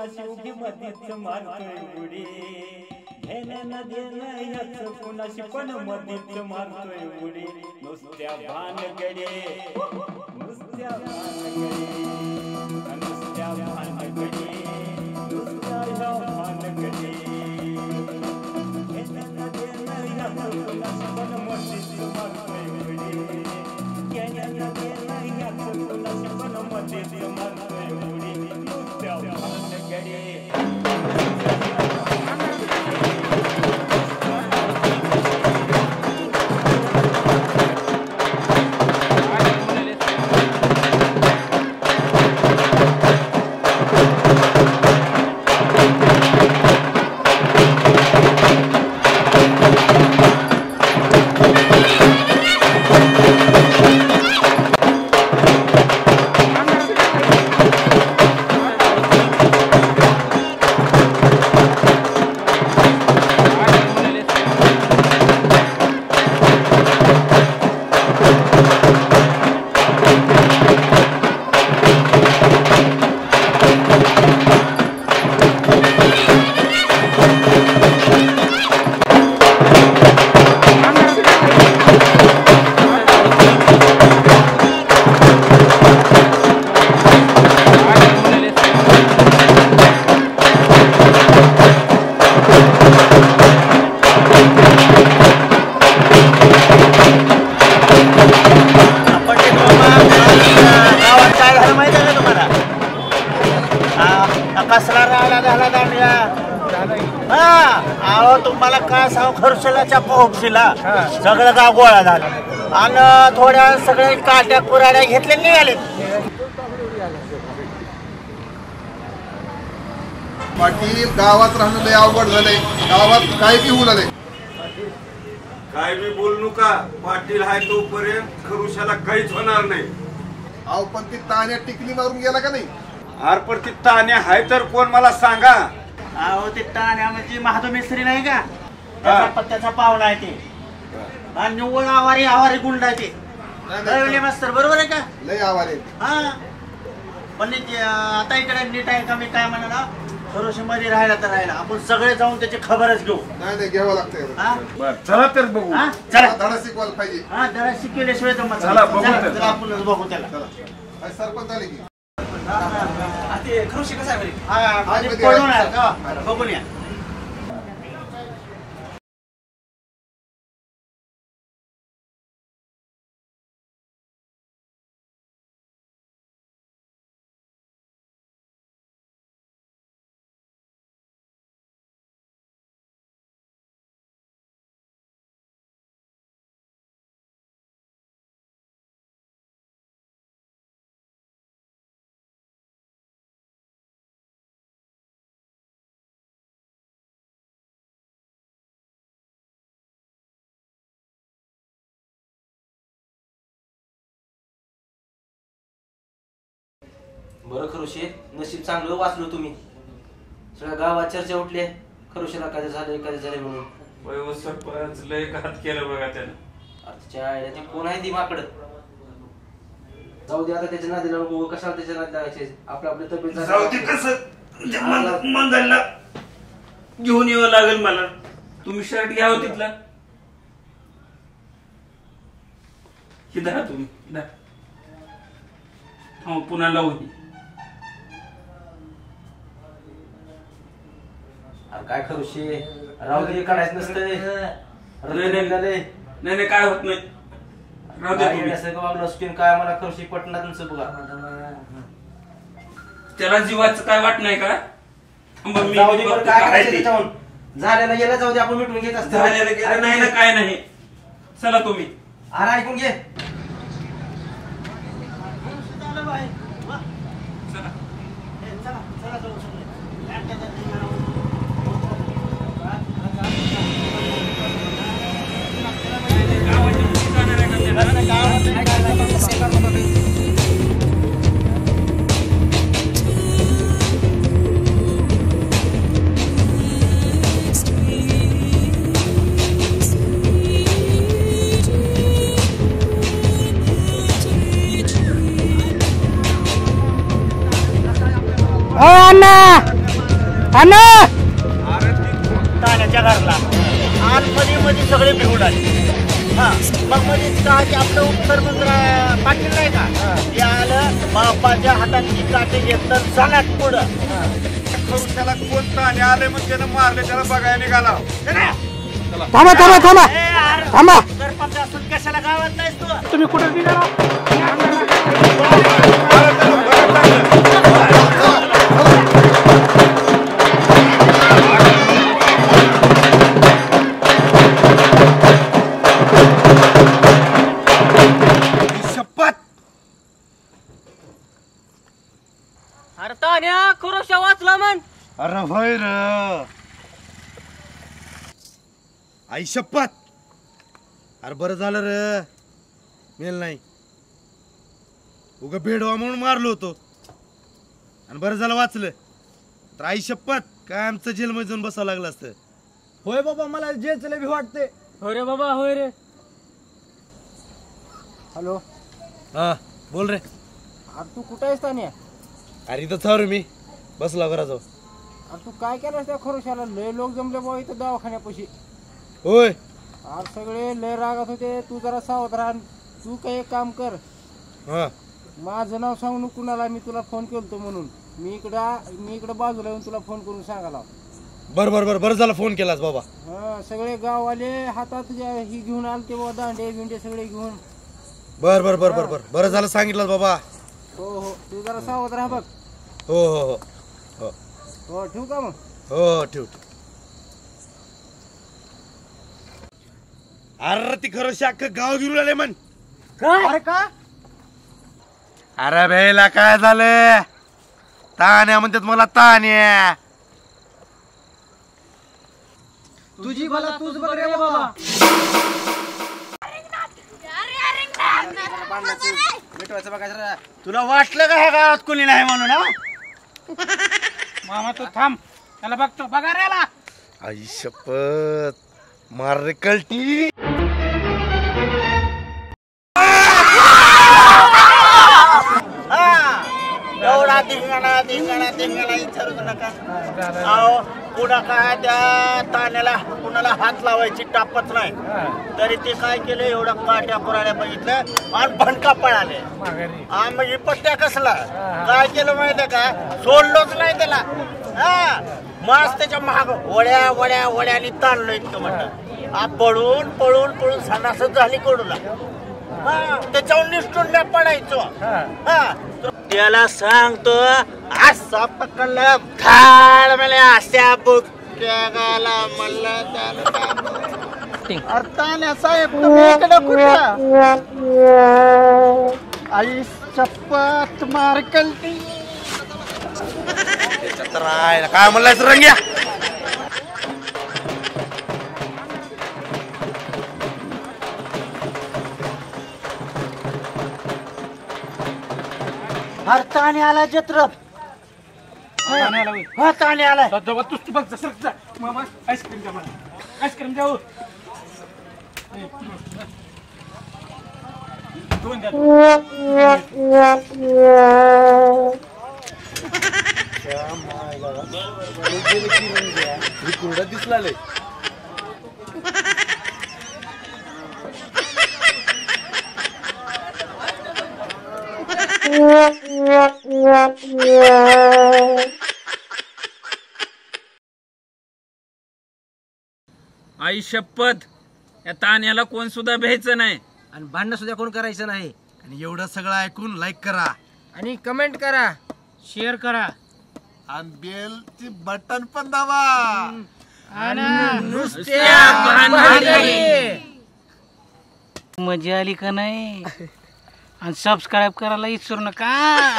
कुणाशी शेवटी मधीच मारतोय उडी. घेणं न देणं याच कुणाशी पण मधीच मारतोय उडी. नुसत्या भानगडे नुसत्या भानगडे भानगडे पंडित कसला राडा झाला दांडिया. हा अहो तुम्हाला काय सांगू खर्चलाच्या पोहपशीला सगळं गाव गोळा झालं. आणि थोड्या सगळे काट्या कुराड्या घेतले निघाले. पाटील गावात राहणं लय अवघड झालंय. गावात काय बी होऊ झालंय काय मी बोलू नका. पाटील हाय तोपर्यंत खरुशाला काहीच होणार नाही. अहो पण ती ताण्या टिकली मारून गेला का नाही? आरपर ती ताण्या हाय तर कोण मला सांगा? अहो ते टाण्या म्हणजे महादेव मिस्त्री नाही का? त्याचा पत्त्याचा पाहुणा आहे ते. आणि निव्वळ आवारी आवारी गुंड आहे ते. नाही, कळले नाही, मास्तर बरोबर आहे का? लय आवारे हा. पण ते, आता इकडे नीट आहे का मी काय म्हणाला? थोडंसं मध्ये राहिला तर राहिला आपण सगळे जाऊन त्याची खबरच घेऊ. नाही नाही घ्यावं लागतंय. हा? बर चला तर बघू. हा? चला. धडा शिकवायला पाहिजे. हा जरा शिकवल्याशिवाय जमत नाही. चला, बघू चला, त्याला. चला, आपणच बघू त्याला. चला. काय सरपंच आले की? हा, आधी मध्ये पळून आहे. आहे का? बघून या बरं खरुशे नशीब चांगलं वाचलो तुम्ही. सगळ्या गावात चर्चा उठली. खरुशेला काय झालंय काय झालंय म्हणून. वैभव सरपंच लय घात केलं बघा त्यानं. आता त्याच्या आईला ते कोण आहे ती माकड? जाऊ दे आता त्याच्या नादीला नको कशाला त्याच्या नादी लागायचे तब्येत जाऊ दे कसं? मंदाला घेऊन यावं लागेल मला. तुम्ही शर्ट घ्या हो तिथला. हे धरा तुम्ही. हो पुन्हा लावू अरे काय खरुशे? राहू दे काढायचं नसतंय. नाही, नाही. नाही नाही काय होत नाही. राहू दे तुम्ही. सगळं वागलं असतील काय मला खरुशी पटणार नसं बघा. त्याला जीवाचं काय वाट नाही का? थांबा, मी जाऊ दे बरं, काय काय करायचं ते. त्याच्याहून झालेलं गेलं जाऊ दे आपण मिटून घेत असतो. झालेलं गेलं नाही ना काय नाही. चला तुम्ही. अरे ऐकून घे. घरला. आणि मध्ये मध्ये सगळे भिवून आले. हा मग मध्ये काय ते आपलं उपसरपंच रा- पाटील नाही का? ते आलं बापाच्या हातातली काटे घेतलं सणात पुढं. त्याला कोण ताणे? आले मग त्यानं मारले त्याला बघायला निघाला. थांबा थांबा थांबा. ए, अरे, थांबा. सरपंच असून कशाला गावात नाहीस तू? तुम्ही कुठे निघाला तान्या खुरोशा वाचला म्हण. अरे होय र. आई शपथ. अरे बरं झालं र. मेल नाही. उगा भेडवा म्हणून मारलो होतो. आणि बरं झालं वाचलं. तर आई शपथ काय आमचं जेलमध्ये जाऊन बसावं लागलं असतं? होय बाबा मला जेलचं भी वाटते. होय रे बाबा होय रे. हॅलो? हा बोल रे. अरे तू कुठे आहेस तान्या? अरे इथं रे मी. बसला घराजवळ अरे तू काय केलंस त्या खरोशाला? लय लोक जमले बाबा इथं दवाखान्यापाशी. होय. अरे सगळे लय रागात होते. तू जरा सावध राहा. तू काही एक काम कर. हा. माझं नाव सांगू नको कुणाला मी तुला फोन केलतो म्हणून. मी इकडं मी इकडं बाजूला येऊन तुला फोन करून सांगायला बरं बरं बरं बरं झालं फोन केलास बाबा. हा सगळे गाववाले हातात ही घेऊन आलते बाबा दांडे बिंडे सगळे घेऊन. बरं बरं बरं बरं बरं. बरं झालं सांगितलं बाबा. हो हो. तू जरा सावध राहा बघ. हो हो हो हो हो ठेवू का मग हो हो ठेव ठेव अरे ती खरं शाख गाव घेऊन आले म्हण अरे का अरे भेला काय झालं ताण्या म्हणतात मला ताण्या तुझी भला तूच बघ रे बाबा बघायचं रे. तुला वाटलं का ह्या गावात कोणी नाही म्हणून हा मामा तू थांब. त्याला बघतो. बघा रे याला. आई शपथ. मार रे कलटी. धिंगाणा धिंगाणा धिंगाणा विचारूच नका. अहो कुणा काय त्या ताण्याला कुणाला हात लावायची टापत नाही. तरी ते काय केलं एवढा काट्या कुराड्या बघितलं आणि भणका पळाले. हा म्हणजे पट्ट्या कसला? काय केलं माहितीये का? सोडलोच नाही त्याला. हा. मास त्याच्या महाग वड्या वड्या वड्याने ताणलो इतकं म्हणतं आ पळून पळून पळून सणासच झाली कडूला. हा, त्याच्यावर निष्ठून मी पडायचो. हा, तो त्याला सांगतो असा पकडलं थाळ मला अशा मला त्याला अर्थाने साहेब तुम्ही इकडे कुठं? आई चप्पत मारकलती राहिला काय म्हणलायस रंग्या? अरे ताणे आला जत्र. हा ताणे आलाय. तूच तू बघ जसं जा. मामा आईस्क्रीम द्या मला. आईस्क्रीम द्या हो. दोन द्या दिसला आई शपथ. या ताण्याला कोण सुद्धा भ्यायचं नाही. आणि भांडणं सुद्धा कोण करायचं नाही. आणि एवढं सगळं ऐकून लाईक करा. आणि कमेंट करा. शेअर करा. आणि बेलची बटन पण दाबा. मजा आली का नाही? आणि सबस्क्राईब करायला विसरू नका.